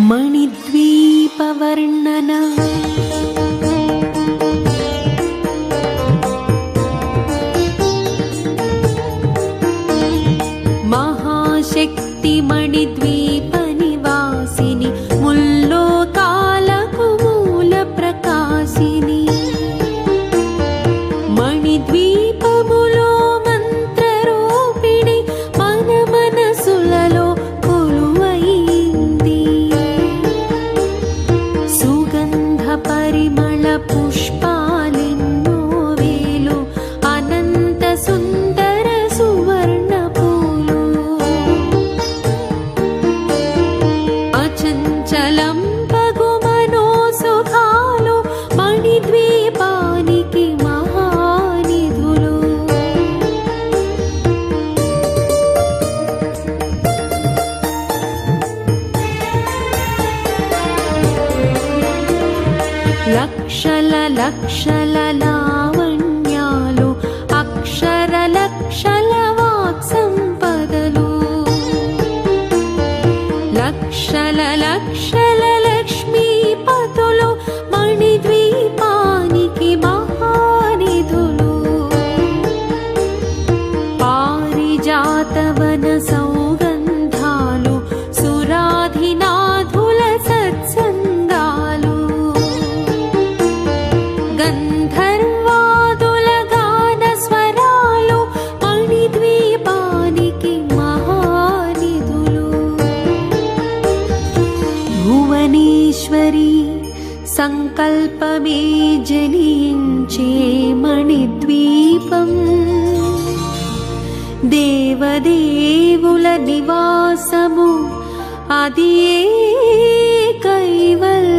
मणिद्वीपवर्णना పదక్షల లావణ్యాలు అక్షర లక్షల వాక్సంపదలు. లక్షల లక్షల లక్ష్మీపతులు మణిద్వీ దేవుల నివాసము అదియే కైవల్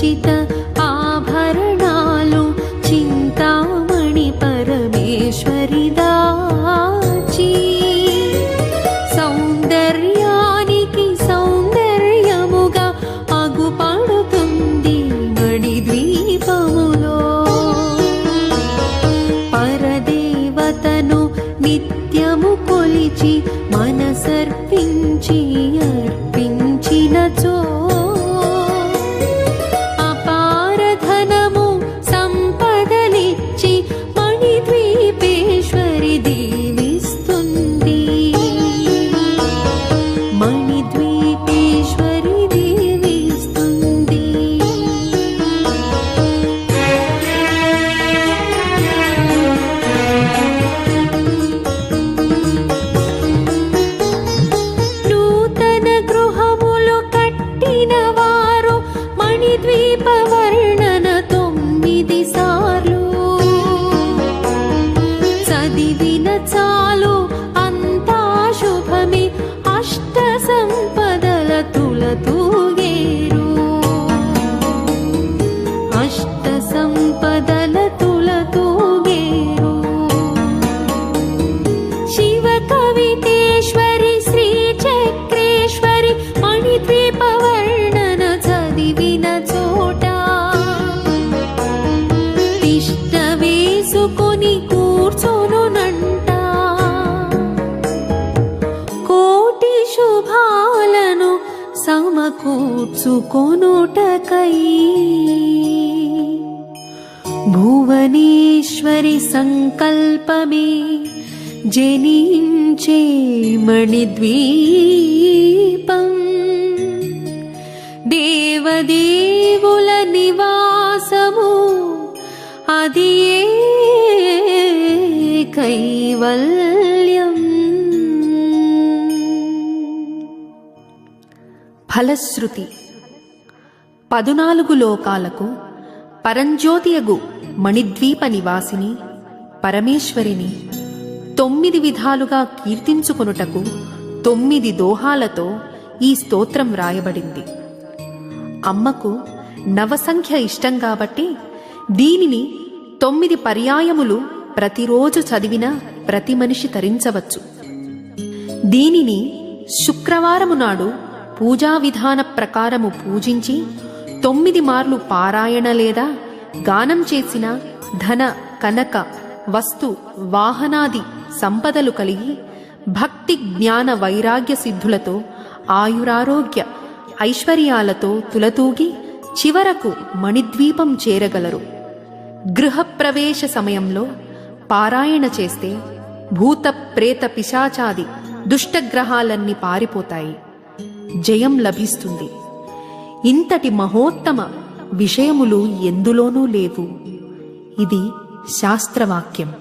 记得 కొనుటకై. భువనేశ్వరి సంకల్పమే జనించే మణిద్వీపం. దేవదేవుల నివాసము అది కైవల్యం ఫలశ్రుతి పదునాలుగు లోకాలకు పరంజ్యోతియగు మణిద్వీప నివాసిని పరమేశ్వరిని తొమ్మిది విధాలుగా కీర్తించుకొనుటకు తొమ్మిది దోహాలతో ఈ స్తోత్రం వ్రాయబడింది. అమ్మకు నవసంఖ్య ఇష్టం కాబట్టి దీనిని తొమ్మిది పర్యాయములు ప్రతిరోజు చదివిన ప్రతి మనిషి తరించవచ్చు. దీనిని శుక్రవారము నాడు పూజా విధాన ప్రకారము పూజించి తొమ్మిది మార్లు పారాయణ లేదా గానం చేసిన ధన కనక వస్తు వాహనాది సంపదలు కలిగి భక్తి జ్ఞాన వైరాగ్య సిద్ధులతో ఆయురారోగ్య ఐశ్వర్యాలతో తులతూగి చివరకు మణిద్వీపం చేరగలరు. గృహప్రవేశ సమయంలో పారాయణ చేస్తే భూత ప్రేత పిశాచాది దుష్టగ్రహాలన్నీ పారిపోతాయి. జయం లభిస్తుంది. ఇంతటి మహోత్తమ విషయములు ఎందులోనూ లేవు. ఇది శాస్త్రవాక్యం.